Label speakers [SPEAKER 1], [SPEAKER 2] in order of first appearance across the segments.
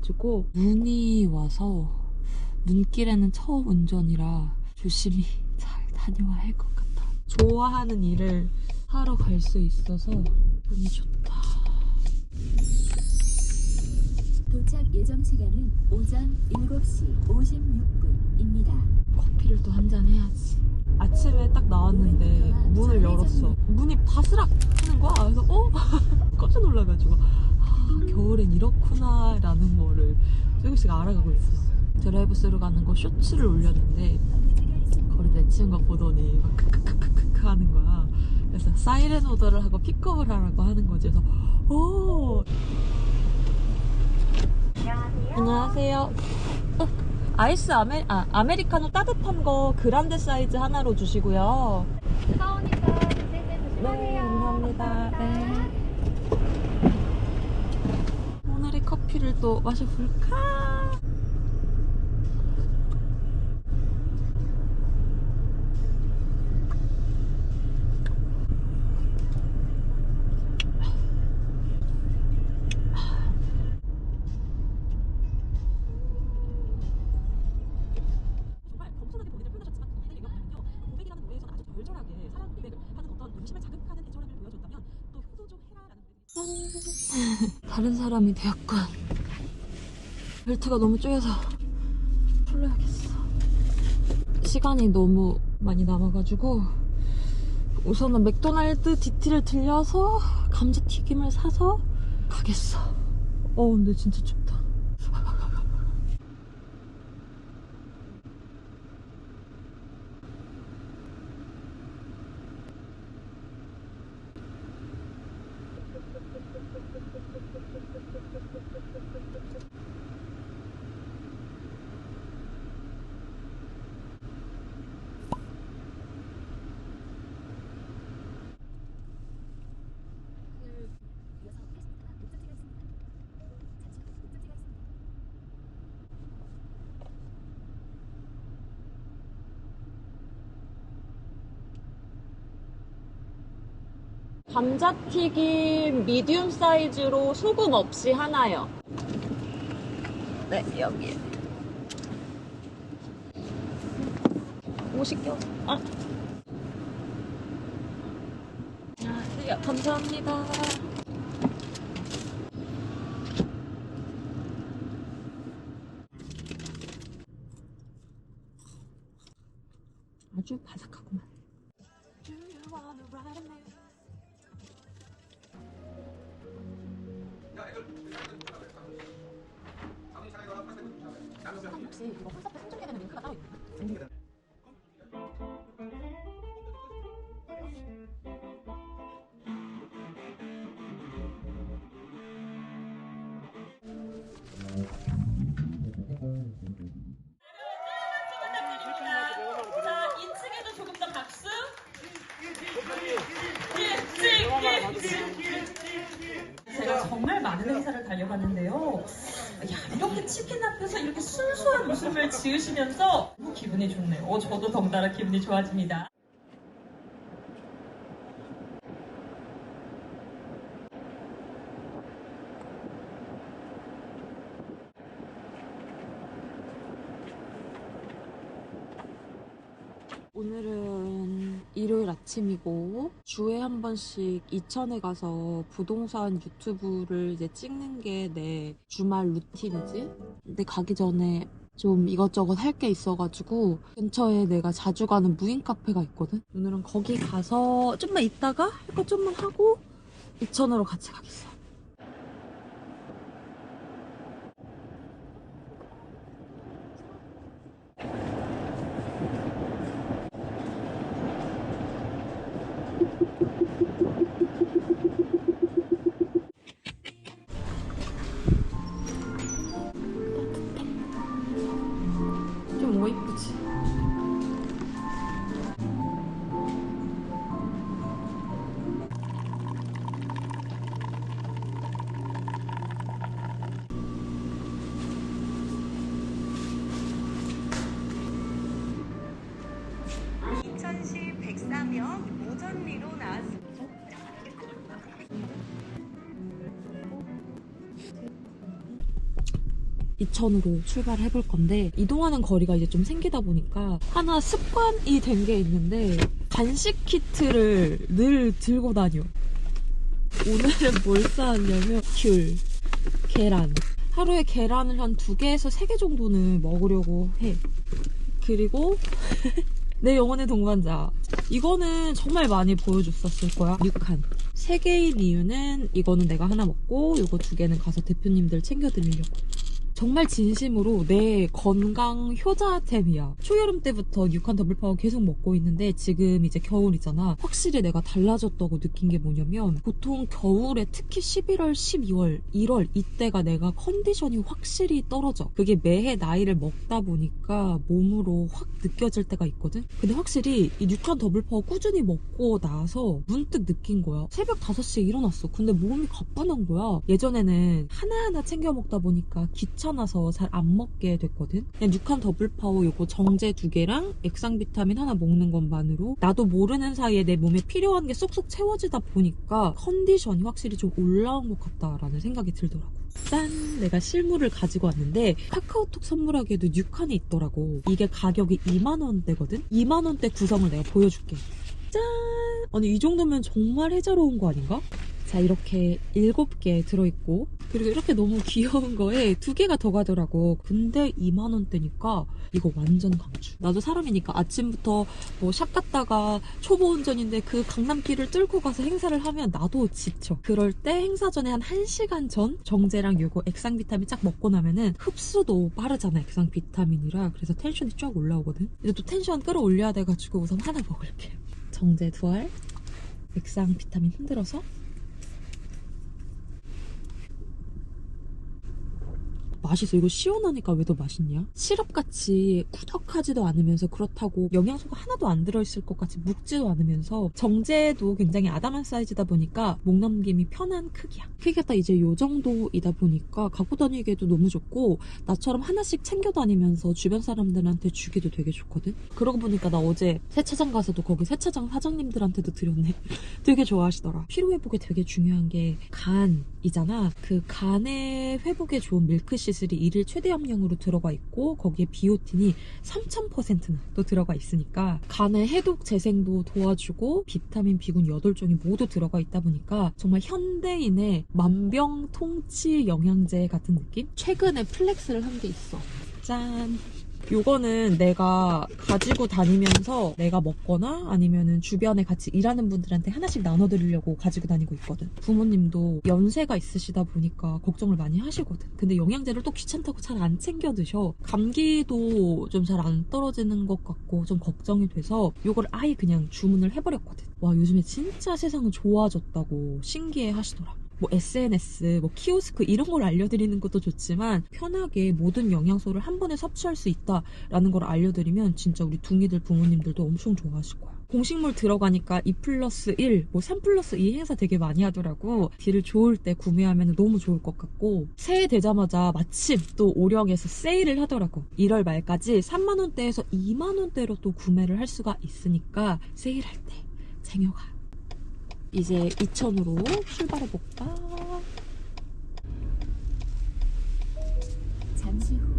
[SPEAKER 1] 날이어가지고 눈이 와서 눈길에는 처음 운전이라 조심히 잘 다녀와야 할 것 같아. 좋아하는 일을 하러 갈 수 있어서 운이 좋다.
[SPEAKER 2] 도착 예정 시간은 오전 7시 56분입니다.
[SPEAKER 1] 커피를 또 한 잔 해야지. 아침에 딱 나왔는데 문을 열었어. 문이 바스락 하는 거야. 그래서 어? 깜짝 놀라가지고 아, 겨울엔 이렇구나 라는 거를 조금씩 알아가고 있어. 드라이브 스루 가는 거 쇼츠를 올렸는데 거리 내치는 거 보더니 막 크크크크크 하는 거야. 그래서 사이렌 오더를 하고 픽업을 하라고 하는 거지. 그래서 오 안녕하세요. 어, 아이스 아메, 아, 아메리카노 따뜻한 거 그란데 사이즈 하나로 주시고요.
[SPEAKER 3] 드시면
[SPEAKER 1] 네, 감사합니다. 네. 오늘의 커피를 또 마셔볼까? 정말 겸손하게 본인을 표현하셨지만 본인의 의견은요 고백이라는 노래에서는 아주 절절하게 사랑 고백을 하는 어떤 의심을 자극하는 애절함을 보여줬다면 또 효도 좀 해라라는 다른 사람이 되었군. 벨트가 너무 쪼여서 풀어야겠어. 시간이 너무 많이 남아가지고 우선은 맥도날드 DT를 들려서 감자튀김을 사서 가겠어. 어 근데 진짜 춥다 감자튀김 미디움 사이즈로 소금 없이 하나요. 네, 여기. 50개. 아. 안녕하세요. 감사합니다. 아주 바삭하구만.
[SPEAKER 4] 이렇게 치킨 앞에서 이렇게 순수한 웃음을 지으시면서 너무 기분이 좋네요. 어, 저도 덩달아 기분이 좋아집니다.
[SPEAKER 1] 오늘은 일요일 아침이고 주에 한 번씩 이천에 가서 부동산 유튜브를 이제 찍는 게 내 주말 루틴이지. 근데 가기 전에 좀 이것저것 할 게 있어가지고 근처에 내가 자주 가는 무인 카페가 있거든. 오늘은 거기 가서 좀만 있다가 할거 좀만 하고 이천으로 같이 가겠어. 이천으로 출발을 해볼 건데 이동하는 거리가 이제 좀 생기다 보니까 하나 습관이 된 게 있는데 간식 키트를 늘 들고 다녀. 오늘은 뭘 싸왔냐면 귤, 계란. 하루에 계란을 한 두 개에서 세 개 정도는 먹으려고 해. 그리고 내 영혼의 동반자. 이거는 정말 많이 보여줬었을 거야. 6칸. 세 개인 이유는 이거는 내가 하나 먹고 이거 두 개는 가서 대표님들 챙겨드리려고. 정말 진심으로 내 건강 효자템이야. 초여름 때부터 6칸 더블 파워 계속 먹고 있는데 지금 이제 겨울이잖아. 확실히 내가 달라졌다고 느낀 게 뭐냐면 보통 겨울에 특히 11월, 12월, 1월 이때가 내가 컨디션이 확실히 떨어져. 그게 매해 나이를 먹다 보니까 몸으로 확 느껴질 때가 있거든. 근데 확실히 이 6칸 더블 파워 꾸준히 먹고 나서 문득 느낀 거야. 새벽 5시에 일어났어. 근데 몸이 가뿐한 거야. 예전에는 하나하나 챙겨 먹다 보니까 귀찮아서 잘 안 먹게 됐거든. 그냥 6칸 더블파워 요거 정제 두 개랑 액상 비타민 하나 먹는 것만으로 나도 모르는 사이에 내 몸에 필요한 게 쏙쏙 채워지다 보니까 컨디션이 확실히 좀 올라온 것 같다라는 생각이 들더라고. 짠! 내가 실물을 가지고 왔는데 카카오톡 선물하기에도 6칸이 있더라고. 이게 가격이 2만원대거든? 2만원대 구성을 내가 보여줄게. 짠! 아니 이 정도면 정말 해자로운 거 아닌가? 자 이렇게 7개 들어있고 그리고 이렇게 너무 귀여운 거에 두 개가 더 가더라고. 근데 2만원대니까 이거 완전 강추. 나도 사람이니까 아침부터 뭐 샵 갔다가 초보 운전인데 그 강남길을 뚫고 가서 행사를 하면 나도 지쳐. 그럴 때 행사 전에 한 1시간 전 정제랑 요거 액상 비타민 쫙 먹고 나면은 흡수도 빠르잖아 액상 비타민이라. 그래서 텐션이 쫙 올라오거든. 이제 또 텐션 끌어올려야 돼가지고 우선 하나 먹을게 정제 두알 액상 비타민 흔들어서 맛있어. 이거 시원하니까 왜 더 맛있냐? 시럽같이 꾸덕하지도 않으면서 그렇다고 영양소가 하나도 안 들어있을 것 같이 묵지도 않으면서 정제도 굉장히 아담한 사이즈다 보니까 목 넘김이 편한 크기야. 크기가 딱 이제 요 정도이다 보니까 갖고 다니기에도 너무 좋고 나처럼 하나씩 챙겨 다니면서 주변 사람들한테 주기도 되게 좋거든. 그러고 보니까 나 어제 세차장 가서도 거기 세차장 사장님들한테도 드렸네. 되게 좋아하시더라. 피로 회복에 되게 중요한 게 간이잖아. 그 간의 회복에 좋은 밀크시 슬이 일일 최대 함량으로 들어가 있고 거기에 비오틴이 3000%나 또 들어가 있으니까 간의 해독 재생도 도와주고 비타민 B군 8종이 모두 들어가 있다 보니까 정말 현대인의 만병통치 영양제 같은 느낌? 최근에 플렉스를 한 게 있어. 짠. 요거는 내가 가지고 다니면서 내가 먹거나 아니면은 주변에 같이 일하는 분들한테 하나씩 나눠드리려고 가지고 다니고 있거든. 부모님도 연세가 있으시다 보니까 걱정을 많이 하시거든. 근데 영양제를 또 귀찮다고 잘 안 챙겨 드셔. 감기도 좀 잘 안 떨어지는 것 같고 좀 걱정이 돼서 요걸 아예 그냥 주문을 해버렸거든. 와, 요즘에 진짜 세상은 좋아졌다고 신기해 하시더라. 뭐 SNS, 뭐 키오스크 이런 걸 알려드리는 것도 좋지만 편하게 모든 영양소를 한 번에 섭취할 수 있다라는 걸 알려드리면 진짜 우리 둥이들 부모님들도 엄청 좋아하실 거야. 공식몰 들어가니까 2 플러스 1, 뭐 3 플러스 2 행사 되게 많이 하더라고. 딜을 좋을 때 구매하면 너무 좋을 것 같고 새해 되자마자 마침 또 오령에서 세일을 하더라고. 1월 말까지 3만 원대에서 2만 원대로 또 구매를 할 수가 있으니까 세일할 때 쟁여가. 이제 이천으로 출발해볼까?
[SPEAKER 2] 잠시 후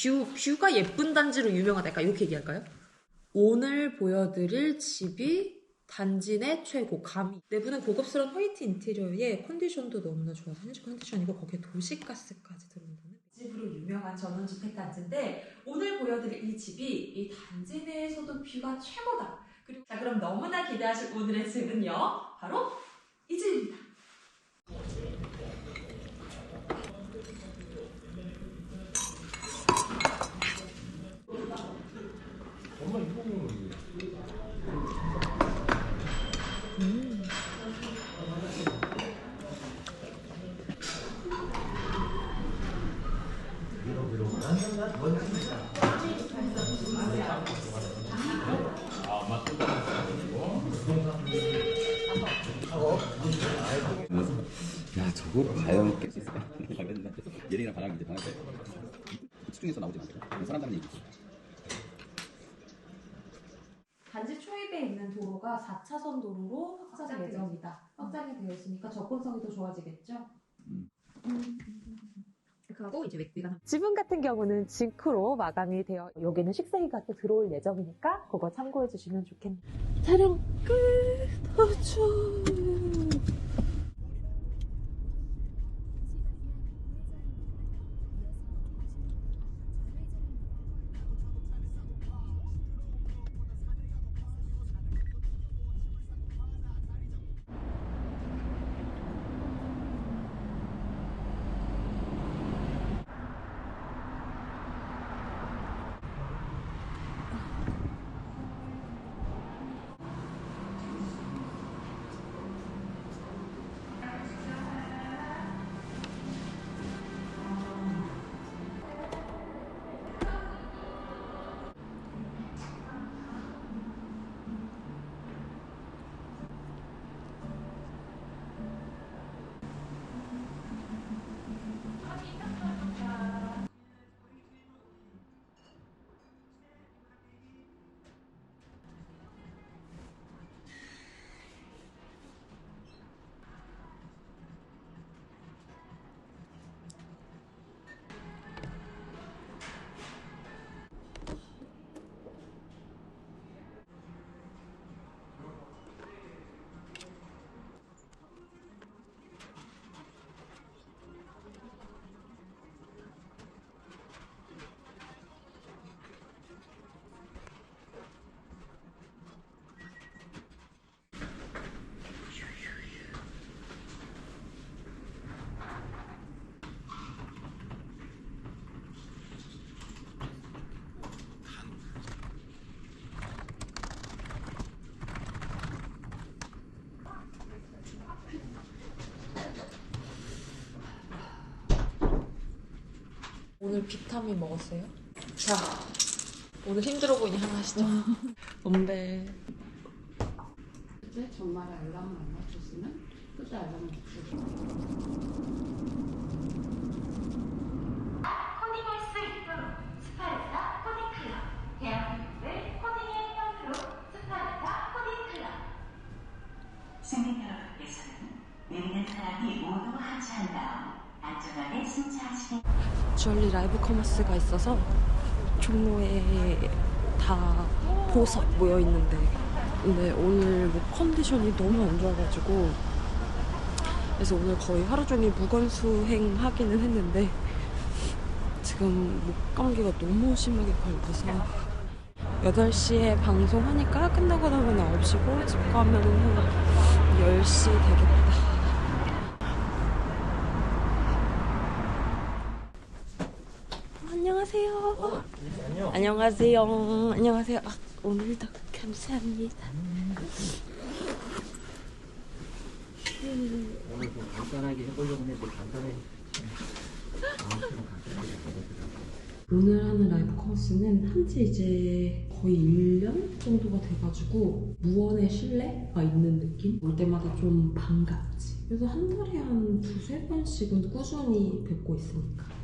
[SPEAKER 1] 뷰, 뷰가 예쁜 단지로 유명하다. 약간 이렇게 얘기할까요? 오늘 보여드릴 집이 단지 내 최고 감히 내부는 고급스러운 화이트 인테리어에 컨디션도 너무나 좋아서 현지 컨디션이고 거기에 도시가스까지 들어온다는 집으로 유명한 전원주택 단지인데 오늘 보여드릴 이 집이 이 단지 내에서도 뷰가 최고다
[SPEAKER 5] 그리고 자 그럼 너무나 기대하실 오늘의 즈음은요 바로 이 즈음입니다.
[SPEAKER 6] 야 저거 과연 예린이랑 바람이 이제 때. 집중해서 나오지 않아요? 사람 얘기
[SPEAKER 1] 단지 초입에 있는 도로가 4차선 도로로 확장 예정이다. 확장이 되어 있으니까 접근성이 더 좋아지겠죠?
[SPEAKER 7] 하고 이제 외관
[SPEAKER 1] 지붕 같은 경우는 징크로 마감이 되어 여기는 식세기가 또 들어올 예정이니까 그거 참고해 주시면 좋겠네요. 촬영 끝! 도주!
[SPEAKER 5] 오늘 비타민 먹었어요? 자 오늘 힘들어 보이니 하나 하시죠. 엄배
[SPEAKER 8] 그때 전날에 알람을 안 맞췄으면 그때 알람을 맞추고
[SPEAKER 9] 코딩할 수 있도록 스파르타 코딩 클럽 대한민국을 코딩의 향수로 스파르타 코딩 클럽 승객 여러분께서는 내리는 사람이 모두 하차한 다음 안전하게 승차하시 기
[SPEAKER 5] 주얼리 라이브 커머스가 있어서 종로에 다 보석 모여 있는데 근데 오늘 뭐 컨디션이 너무 안 좋아가지고 그래서 오늘 거의 하루 종일 무건수행 하기는 했는데 지금 목 감기가 너무 심하게 걸려서 8시에 방송하니까 끝나고 나면 9시고 집 가면 한 10시 되겠다 안녕하세요. 안녕하세요. 안녕하세요. 아, 오늘도 감사합니다.
[SPEAKER 10] 오늘 좀 간단하게 해보려고 했는데 간단해.
[SPEAKER 5] 오늘 하는 라이브 커머스는 한지 이제 거의 1년 정도가 돼가지고 무언의 신뢰가 있는 느낌? 올 때마다 좀 반갑지. 그래서 한 달에 한 두세 번씩은 꾸준히 뵙고 있으니까.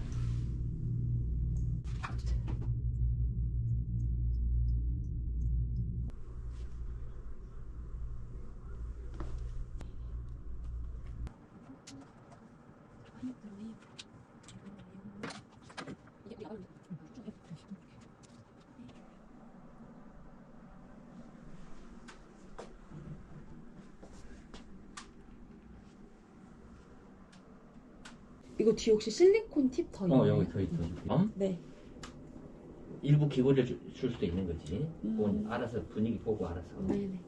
[SPEAKER 5] 이거 뒤에 혹시 실리콘 팁 더 있나요?
[SPEAKER 10] 어 여기 더 있어. 음?
[SPEAKER 5] 네.
[SPEAKER 10] 일부 기고를 줄, 줄 수도 있는 거지.
[SPEAKER 1] 음.
[SPEAKER 10] 그건 알아서 분위기 보고 알아서.
[SPEAKER 1] 네네.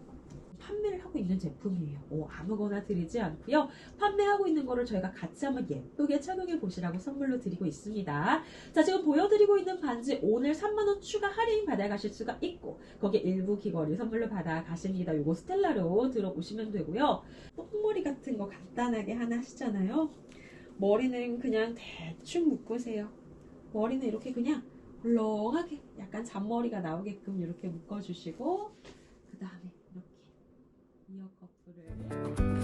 [SPEAKER 1] 판매를 하고 있는 제품이에요. 오, 아무거나 드리지 않고요. 판매하고 있는 거를 저희가 같이 한번 예쁘게 착용해 보시라고 선물로 드리고 있습니다. 자, 지금 보여드리고 있는 반지 오늘 3만원 추가 할인 받아가실 수가 있고, 거기에 일부 귀걸이 선물로 받아가십니다. 요거 스텔라로 들어보시면 되고요. 똥머리 같은 거 간단하게 하나 하시잖아요. 머리는 그냥 대충 묶으세요. 머리는 이렇게 그냥 울렁하게 약간 잔머리가 나오게끔 이렇게 묶어주시고, 그 다음에 이렇게 이어 커플을